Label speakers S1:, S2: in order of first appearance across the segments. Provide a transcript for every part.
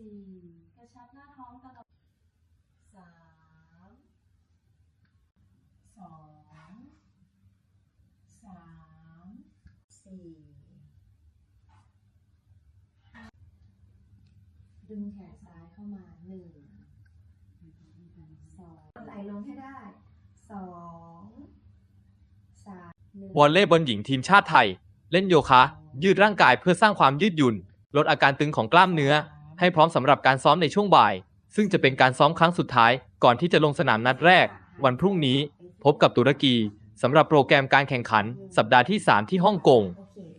S1: สี่กระชับหน้าท้องตลอดสามสองสามสี่ดึงแขนซ้ายเข้ามาหนึ่งสองไหลลงให้ได้สองสามหนึ่ง
S2: วอลเลย์บอลหญิงทีมชาติไทย เล่นโยคะ ยืดร่างกายเพื่อสร้างความยืดหยุ่น ลดอาการตึงของกล้ามเนื้อ ให้พร้อมสำหรับการซ้อมในช่วงบ่าย ซึ่งจะเป็นการซ้อมครั้งสุดท้ายก่อนที่จะลงสนามนัดแรก วันพรุ่งนี้พบกับตุรกีสำหรับโปรแกรมการแข่งขัน สัปดาห์ที่ 3 ที่ฮ่องกง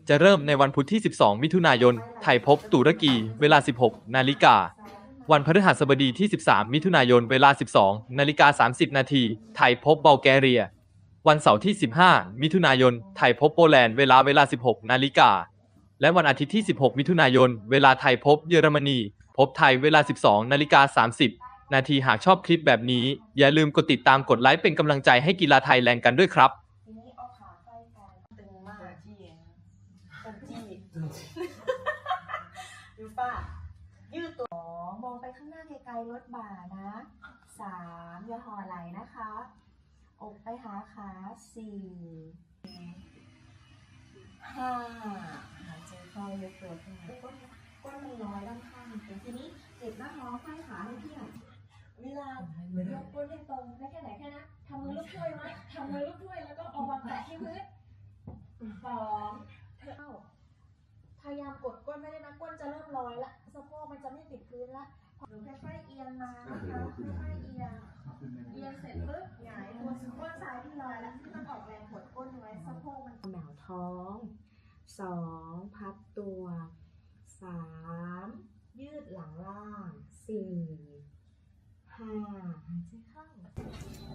S2: จะเริ่มในวันพุธที่ 12 มิถุนายน ไทยพบตุรกี เวลา 16 นาฬิกา วันพฤหัสบดีที่ 13 มิถุนายน เวลา 12 นาฬิกา 30 นาที ไทยพบเบลแกเรีย วันเสาร์ที่ 15 มิถุนายน ไทยพบโปแลนด์ เวลาเวลา 16 นาฬิกา และวันอาทิตย์ที่ 16 มิถุนายน เวลาไทยพบเยอรมนี พบไทยเวลา 12 นาฬิกา 30 นาทีหากชอบคลิปแบบนี้ อย่าลืมกดติดตามกดไลค์เป็นกำลังใจให้กีฬาไทยแรงกันด้วยครับ
S1: ทีนี้เอาขาใกล้กันตึงมาก
S3: จี้เอง
S1: จี้ดูป่ะยืดตัวสองมองไปข้างหน้าไกลๆลดบ่านะสามอย่าห่อไหลนะคะ อกไปหาขาสี่ห้า ยเข้ายกตัวขึ้นมาก้นก้นมันลอยด้านข้างทีนี้เก็บหน้าท้องไขว้ขาให้พี่หน่อยเวลายกก้นให้ตรงได้แค่ไหนแค่นั้นทำมือลูกถ้วยไว้ทำมือลูกถ้วยแล้วก็เอาวางแตะที่พื้นสองเท้าพยายามกดก้นไม่ได้นะก้นจะเริ่มลอยละสะโพกมันจะไม่ติดพื้นละหนูค่อยๆเอียงมานะคะค่อยๆเอียงเอียงเสร็จปุ๊บหงายตัวก้นซ้ายที่ลอยแล้วที่มันออกแรงกดก้นไว้สะโพกมันหนาวท้องสอง พับตัวสามยืดหลังล่างสี่ห้าหายใจเข้า